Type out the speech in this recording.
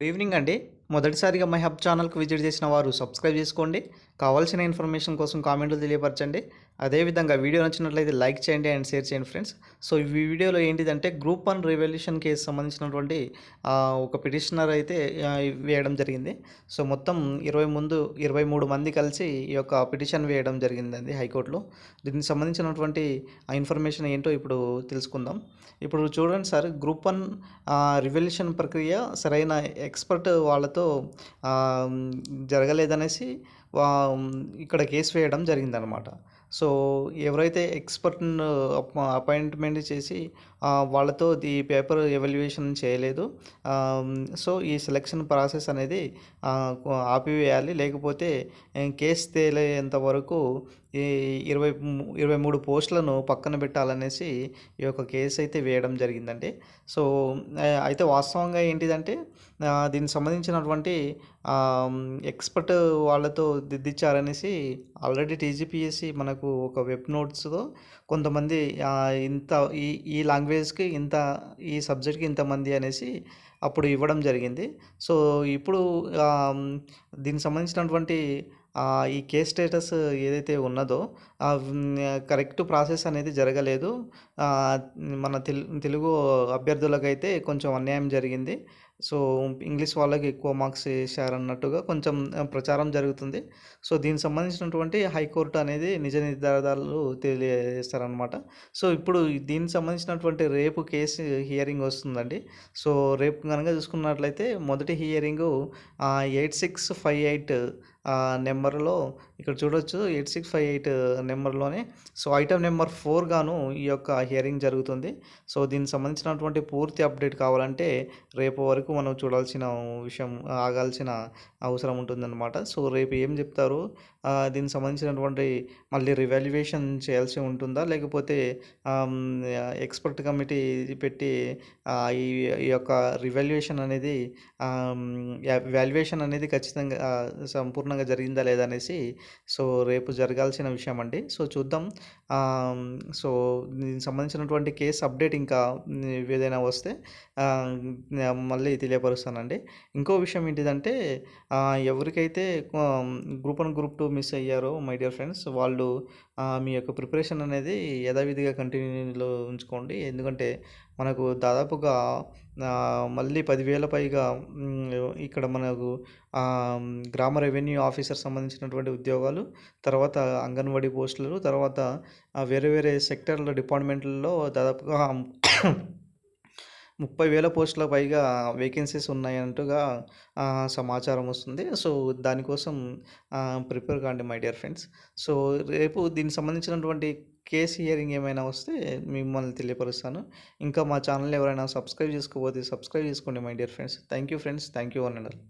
evening అండి మొదటిసారిగా my hub ఛానల్కి విజిట్ చేసిన వారు సబ్స్క్రైబ్ చేసుకోండి. కావాల్సిన ఇన్ఫర్మేషన్ కోసం కామెంట్లు తెలియపరచండి. అదేవిధంగా వీడియో నచ్చినట్లయితే లైక్ చేయండి అండ్ షేర్ చేయండి ఫ్రెండ్స్. సో ఈ వీడియోలో ఏంటిదంటే గ్రూప్ వన్ రివల్యూషన్ కేసు సంబంధించినటువంటి ఒక పిటిషనర్ అయితే వేయడం జరిగింది. సో మొత్తం ఇరవై ముందు ఇరవై మూడు మంది కలిసి ఈ యొక్క పిటిషన్ వేయడం జరిగిందండి హైకోర్టులో. దీనికి సంబంధించినటువంటి ఇన్ఫర్మేషన్ ఏంటో ఇప్పుడు తెలుసుకుందాం. ఇప్పుడు చూడండి సార్ గ్రూప్ వన్ రివల్యూషన్ ప్రక్రియ సరైన ఎక్స్పర్ట్ వాళ్ళ వాళ్ళతో జరగలేదనేసి ఇక్కడ కేసు వేయడం జరిగిందనమాట. సో ఎవరైతే ఎక్స్పర్ట్ అపాయింట్మెంట్ చేసి వాళ్ళతో ఈ పేపర్ ఎవాల్యుయేషన్ చేయలేదు సో ఈ సెలక్షన్ ప్రాసెస్ అనేది ఆపివేయాలి. లేకపోతే కేసు తేలేంత వరకు ఇరవై ఇరవై మూడు పోస్టులను పక్కన పెట్టాలనేసి ఈ యొక్క కేసు అయితే వేయడం జరిగిందండి. సో అయితే వాస్తవంగా ఏంటిదంటే దీనికి సంబంధించినటువంటి ఎక్స్పర్ట్ వాళ్ళతో దిద్దిచ్చారనేసి ఆల్రెడీ టీజీపీఎస్సి మనకు ఒక వెబ్ నోట్స్తో కొంతమంది ఇంత ఈ ఈ లాంగ్వేజ్కి ఇంత ఈ సబ్జెక్ట్కి ఇంతమంది అనేసి అప్పుడు ఇవ్వడం జరిగింది. సో ఇప్పుడు దీనికి సంబంధించినటువంటి ఈ కేస్ స్టేటస్ ఏదైతే ఉన్నదో కరెక్ట్ ప్రాసెస్ అనేది జరగలేదు. మన తెలు తెలుగు అభ్యర్థులకైతే కొంచెం అన్యాయం జరిగింది. సో ఇంగ్లీష్ వాళ్ళకి ఎక్కువ మార్క్స్ వేశారన్నట్టుగా కొంచెం ప్రచారం జరుగుతుంది. సో దీనికి సంబంధించినటువంటి హైకోర్టు అనేది నిజ నిర్ధారాలు తెలియజేస్తారనమాట సో ఇప్పుడు దీనికి సంబంధించినటువంటి రేపు కేసు హియరింగ్ వస్తుందండి. సో రేపు కనుక చూసుకున్నట్లయితే మొదటి hearing eight six five eight నెంబర్లో ఇక్కడ చూడొచ్చు. ఎయిట్ సిక్స్ ఫైవ్ ఎయిట్ నెంబర్లోనే. సో ఐటమ్ నెంబర్ ఫోర్ గాను ఈ యొక్క హియరింగ్ జరుగుతుంది. సో దీనికి సంబంధించినటువంటి పూర్తి అప్డేట్ కావాలంటే రేపు వరకు మనం చూడాల్సిన విషయం ఆగాల్సిన అవసరం ఉంటుందన్నమాట. సో రేపు ఏం చెప్తారు? దీనికి సంబంధించినటువంటి మళ్ళీ రివాల్యుయేషన్ చేయాల్సి ఉంటుందా? లేకపోతే ఎక్స్పర్ట్ కమిటీ పెట్టి ఈ ఈ యొక్క రివాల్యుయేషన్ అనేది వాల్యుయేషన్ అనేది ఖచ్చితంగా సంపూర్ణంగా జరిగిందా లేదా అనేసి సో రేపు జరగాల్సిన విషయం అండి. సో చూద్దాం. సో దీనికి సంబంధించినటువంటి కేసు అప్డేట్ ఇంకా ఏదైనా వస్తే మళ్ళీ తెలియపరుస్తానండి. ఇంకో విషయం ఏంటిదంటే ఎవరికైతే group one group two miss అయ్యారో మై డియర్ ఫ్రెండ్స్ వాళ్ళు మీ యొక్క ప్రిపరేషన్ అనేది యథావిధిగా కంటిన్యూలో ఉంచుకోండి. ఎందుకంటే మనకు దాదాపుగా మళ్ళీ పదివేల పైగా ఇక్కడ మనకు గ్రామ రెవెన్యూ ఆఫీసర్ సంబంధించినటువంటి ఉద్యోగాలు తర్వాత అంగన్వాడీ పోస్టులు తర్వాత వేరే వేరే సెక్టర్ల డిపార్ట్మెంట్లలో దాదాపుగా ముప్పై వేల పోస్టుల పైగా వేకెన్సీస్ ఉన్నాయంటుగా సమాచారం వస్తుంది. సో దానికోసం ప్రిపేర్ కాండి మై డియర్ ఫ్రెండ్స్. సో రేపు దీనికి సంబంధించినటువంటి కేస్ హియరింగ్ ఏమైనా వస్తే మిమ్మల్ని తెలియపరుస్తాను. ఇంకా మా ఛానల్ ఎవరైనా సబ్స్క్రైబ్ చేసుకోకపోతే సబ్స్క్రైబ్ చేసుకోండి my dear friends. Thank you friends. Thank you one and all.